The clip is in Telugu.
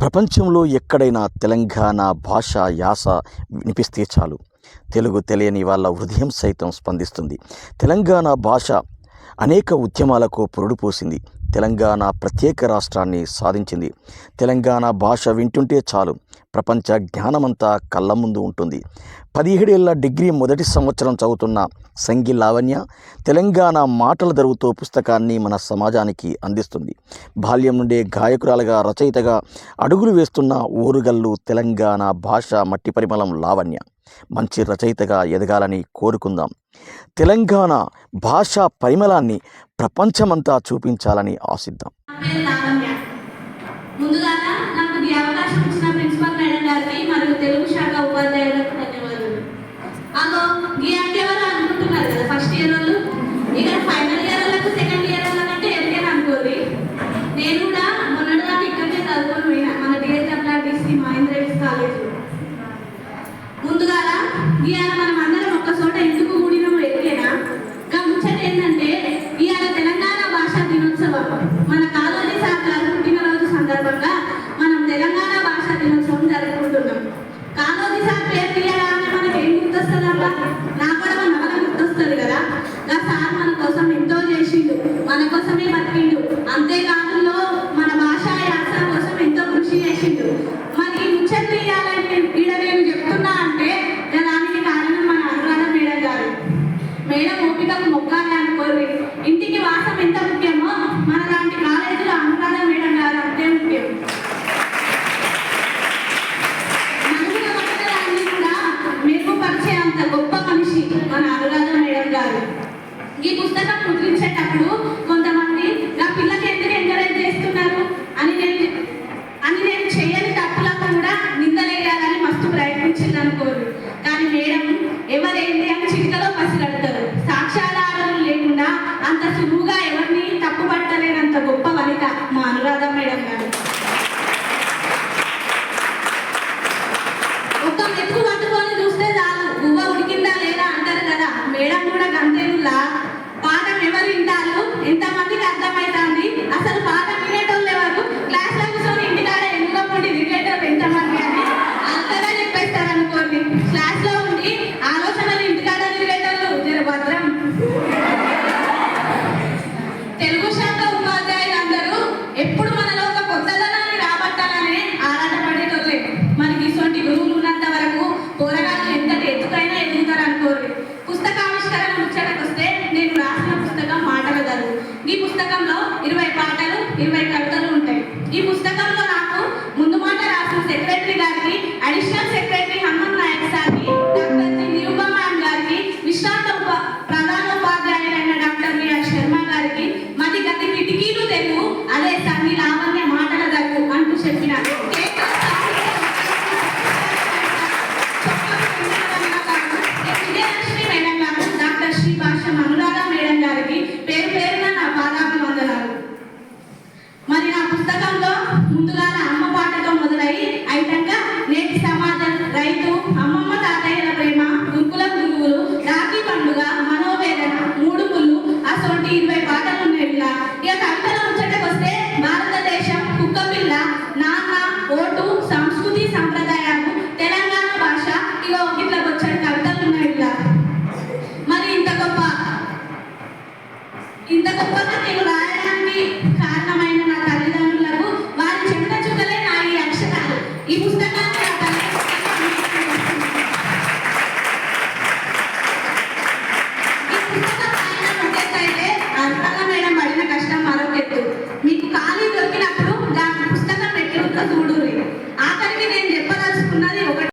ప్రపంచంలో ఎక్కడైనా తెలంగాణ భాష యాస వినిపిస్తే చాలు. తెలుగు తెలియని వాళ్ళ హృదయం సైతం స్పందిస్తుంది. తెలంగాణ భాష అనేక ఉద్యమాలకు పురుడు పోసింది. తెలంగాణ ప్రత్యేక రాష్ట్రాన్ని సాధించింది. తెలంగాణ భాష వింటుంటే చాలు. ప్రపంచ జ్ఞానమంతా కళ్ళ ముందు ఉంటుంది. పదిహేడేళ్ళ డిగ్రీ మొదటి సంవత్సరం చదువుతున్న సంగి లావణ్య తెలంగాణ మాటల దరువుతో పుస్తకాన్ని మన సమాజానికి అందిస్తుంది. బాల్యం నుండే గాయకురాలుగా రచయితగా అడుగులు వేస్తున్న ఓరుగల్లు తెలంగాణ భాష మట్టి పరిమళం లావణ్య. మంచి రచయితగా ఎదగాలని కోరుకుందాం. తెలంగాణ భాషా పరిమళాన్ని ప్రపంచమంతా చూపించాలని ఆశిద్దాం పేరు లావణ్య ముందుగా నాకు ఈ అవకాశం ఇచ్చిన ప్రిన్సిపల్ మేడం గారికి మరియు తెలుగు శాఖ ఉపాధ్యాయులకు ధన్యవాదాలు అగో ఈ అంటే ఎవరు అనుకుంటున్నారు కదా ఫస్ట్ ఇయర్ వాళ్ళు? ఇక్కడ ఫైనల్ ఇయర్ వాళ్ళకు సెకండ్ ఇయర్ వాళ్ళకంటే ఎరికైనా అనుకోండి. నేను కూడా మొన్నటి దాకా ఇక్కడే చదువుకొని పోయినా. మన డిఎస్డబ్ల్యూఆర్టీసీ మహేంద్ర కాలేజ్ ముందుగా ఇవాళ మనం అందరం ఒక్క చోట ఎందుకు కూడినామో ఎరికేనా ఇంకా ముచ్చట ఏంటంటే ఇవాళ తెలంగాణ భాషా దినోత్సవం మన కాలోజీ సార్ గారు పుట్టినరోజు సందర్భంగా మనం తెలంగాణ భాషా దినోత్సవం జరుపుకుంటున్నాం కాలోజీ సార్ పేరు తీయగానే మనకి ఏం గుర్తొస్తుందబ్బా నాకు కూడా మన నవల గుర్తొస్తుంది కదా? ఆ సార్ మన కోసం ఎంతో చేసిండు మన కోసమే బతికిండు. అంతేకాకుండా మన భాష యాస కోసం ఎంతో కృషి చేసిండు. మరి ఈ ముచ్చట తీయాలంటే ఈడ నేను చెప్తున్నా అంటే దానికి కారణం మన అనురాధ మేడం గారు. మేడం ఓపికకు మొక్కాలి అనుకోరు. ఇంటికి వాసం ఎంత ముఖ్యం మన లాంటి కాలేజీలో అనురాధ మేడం గారు అంతే ముఖ్యం మనుషుల వంటలన్నీ కూడా మెరుగుపరిచే అంత గొప్ప మనిషి మన అనురాధ మేడం గారు ఈ పుస్తకం ముద్రించేటప్పుడు కొంతమంది నా పిల్లకి ఎందుకు ఎంకరేజ్ చేస్తున్నారు? అని నేను అని నేను చేయని తప్పులకు కూడా నిందలేయాలని మస్తు ప్రయత్నించింది అనుకోరు కానీ మేడం ఎవరేంటి? అని చిటికలో పసిగడతారు. సాక్ష్యాధారాలు లేకుండా అంత సులువుగా ఎవరిని తప్పు పట్టలేనంత గొప్ప వనిత మా అనురాధ మేడం గారు. ఒక్క మెతుకు పట్టుకొని చూస్తే చాలు గువ్వ ఉడికిందా లేదా? అంటారు కదా. మేడం కూడా గంతేనులా ఎవరు వింటారు ఎంత ఈ పుస్తకంలో నాకు ముందు మాట రాసిన సెక్రటరీ గారికి అడిషనల్ సెక్రటరీ హనుమన్ నాయక్ సార్కి డాక్టర్ జి. నిరుపమ మ్యామ్ గారికి విశ్రాంత ఉప ప్రధాన ఉపాధ్యాయులైన డాక్టర్ విఆర్ శర్మ గారికి మది గతి కిటికీలు తెలుగు అదే సంగి లావణ్య మాటల దరువు అంటూ చెప్పిన ఇంత గొప్పగా నేను రాయడానికి కారణం